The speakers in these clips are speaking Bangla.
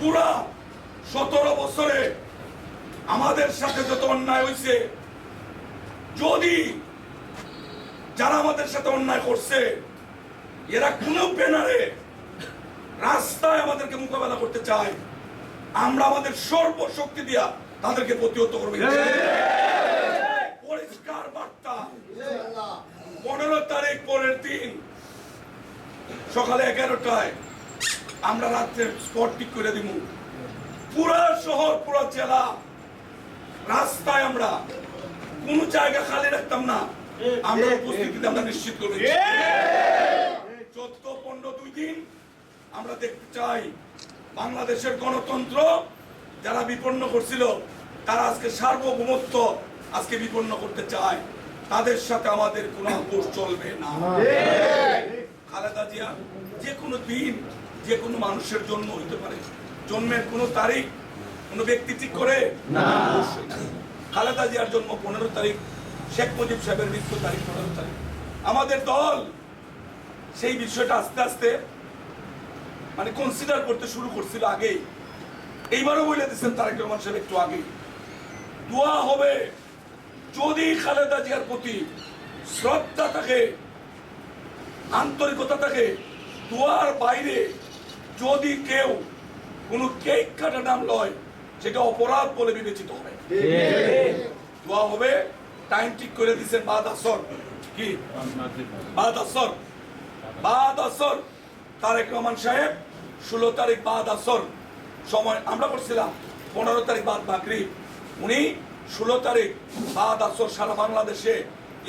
পুরা সতেরো বছরে আমাদের সাথে যত অন্যায় হয়েছে যদি যারা আমাদের সাথে অন্যায় করছে, এরা কোনো ব্যানারে রাস্তায় আমাদেরকে মোকাবেলা করতে চায়, আমরা আমাদের সর্বশক্তি দিয়া তাদেরকে প্রতিহত করব। পরিষ্কার বার্তা। পনেরো তারিখ পরের দিন সকালে এগারোটায় আমরা রাত্রে স্পট ঠিক করে দিব। পুরা শহর পুরা জেলা রাস্তায় আমরা কোন জায়গা খালি রাখতাম না। আমরা উপস্থিতিতে আমরা নিশ্চিত করব চোদ্দ পনেরো দুই দিন আমরা দেখতে চাই বাংলাদেশের গণতন্ত্র যারা বিপন্ন করছিল তারা আজকে সার্বভৌমত্ব আজকে বিপন্ন করতে চায়। তাদের সাথে আমাদের কোনো আপোষ চলবে না। খালেদা জিয়া যে কোনো দিন যে কোনো মানুষের জন্ম হইতে পারে। জন্মের কোনো তারিখ কোনো ব্যক্তি ঠিক করে? না। খালেদা জিয়ার জন্ম পনেরো তারিখ শেখ মুজিব সাহেবের মৃত্যু তারিখ পনেরো তারিখ। আমাদের দল সেই বিষয়টা আস্তে আস্তে মানে কনসিডার করতে শুরু করছিল আগেই। এইবারও বলে দিচ্ছেন তারেক রহমান সাহেব একটু আগে দোয়া হবে যদি খালেদা জিয়ার প্রতি শ্রদ্ধা থাকে আন্তরিকতা থাকে দোয়ার বাইরে যদি কেউ কোনো কেক কাটা নাম লয় সেটা অপরাধ বলে বিবেচিত হবে। দোয়া হবে টাইম ঠিক করে দিচ্ছেন বাদ আসর। কি? বাদ আসর। বাদ আসর। তারেক রহমান সাহেব ষোলো তারিখ বাদ আসর। সময় আমরা করছিলাম পনেরো তারিখ বাদ বাকরি। উনি ষোলো তারিখ বাদ আসর সারা বাংলাদেশে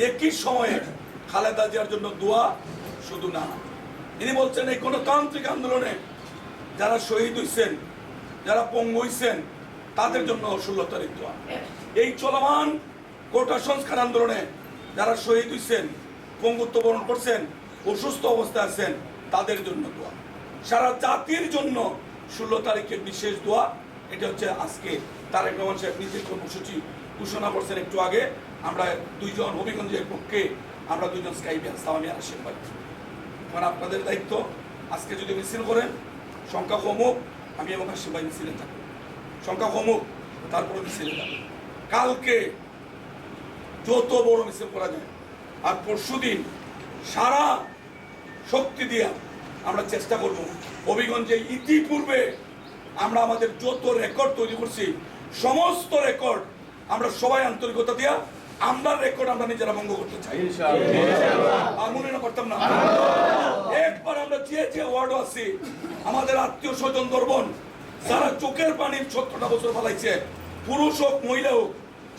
একই সময়ে খালেদা জিয়ার জন্য দোয়া শুধু না। তিনি বলছেন এই গণতান্ত্রিক আন্দোলনে যারা শহীদ হইছেন, যারা পঙ্গু হইছেন, তাদের জন্য ষোলো তারিখ দোয়া এই চলমান কোটা সংস্কার আন্দোলনে যারা শহীদ হইছেন, পঙ্গুত্ব বরণ করছেন, অসুস্থ অবস্থায় আছেন, তাদের জন্য দোয়া। সারা জাতির জন্য ষোলো তারিখে বিশেষ দোয়া। এটা হচ্ছে আজকে তারেক রহমান সাহেব নিজের কর্মসূচি ঘোষণা করছেন একটু আগে। আমরা দুইজন, হবিগঞ্জের পক্ষে আমরা দুইজন স্কাইপে আসতাম আমি ভাই কারণ আপনাদের দায়িত্ব। আজকে যদি মিছিল করেন সংখ্যা কমুক আমি এবং ভাই মিছিলে থাকব। সংখ্যা কমুক তারপরে মিছিলে যাব কালকে যত বড় মিছিল করা যায়, আর পরশু দিন সারা শক্তি দিয়া আমরা চেষ্টা করব। হবিগঞ্জে ইতিপূর্বে আমরা আমাদের যত রেকর্ড তৈরি করছি, সমস্ত রেকর্ড আমরা সবাই আন্তরিকতা দিয়া আমরা রেকর্ড আমরা নিজেরা ভঙ্গ করতে চাই। আর মনে না করতাম না। একবার আমরা যে যে ওয়ার্ড আছি আমাদের আত্মীয় স্বজন দর্বন যারা চোখের পানির সত্তরটা বছর ফেলাইছে। পুরুষ হোক মহিলা হোক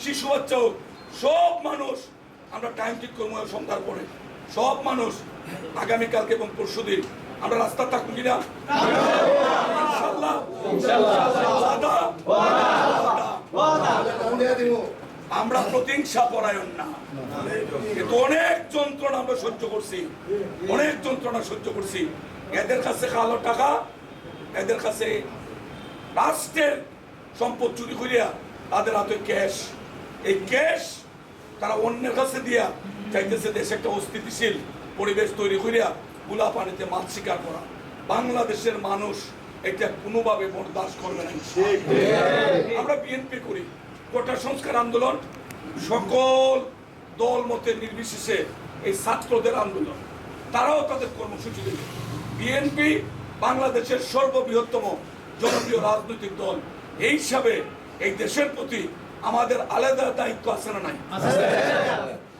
শিশু বাচ্চা হোক সব মানুষ আমরা টাইম ঠিক করব সন্ধ্যার পরে। সব মানুষ আগামীকালকে এবং পরশু দিন আমরা রাস্তা থাকব কিনা? ওয়াদা? আমরা প্রতিহিংসা পরায়ণ না। কিন্তু অনেক যন্ত্রণা আমরা সহ্য করছি। অনেক যন্ত্রণা সহ্য করছি। এদের কাছে কালো টাকা এদের কাছে রাষ্ট্রের সম্পদ চুরি করিয়া তাদের হাতে ক্যাশ। এই ক্যাশ তারা অন্যের কাছে দিয়া চাইতেছে দেশে একটা অস্থিতিশীল পরিবেশ তৈরি করিয়া গুলা পানিতে মাছ শিকার করা। বাংলাদেশের মানুষ এটা কোনোভাবে বরদাস্ত করবে না আমরা বিএনপি করি। কোটা সংস্কার আন্দোলন সকল দল মতের নির্বিশেষে এই ছাত্রদের আন্দোলন। তারাও তাদের কর্মসূচি দেবে। বিএনপি বাংলাদেশের সর্ববৃহত্তম জনপ্রিয় রাজনৈতিক দল। এই হিসাবে এই দেশের প্রতি আমাদের আলাদা দায়িত্ব আছে না নাই?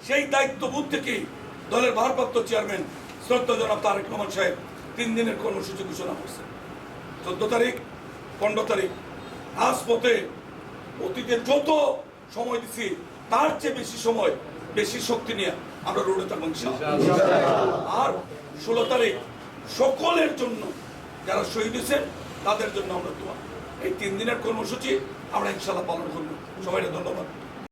সেই দায়িত্ববোধ থেকেই দলের ভারপ্রাপ্ত চেয়ারম্যান শ্রদ্ধা জনাব তারেক রহমান সাহেব তিন দিনের কর্মসূচি ঘোষণা করছে চোদ্দ তারিখ পনেরো তারিখ রাজপথে অতীতে যত সময় দিছি তার চেয়ে বেশি সময় বেশি শক্তি নিয়ে আমরা রোডে থাকব আর ষোলো তারিখ সকলের জন্য যারা শহীদ হয়েছেন তাদের জন্য আমরা দোয়া। এই তিন দিনের কর্মসূচি আমরা ইনশাল্লাহ পালন করব। সবাইকে ধন্যবাদ।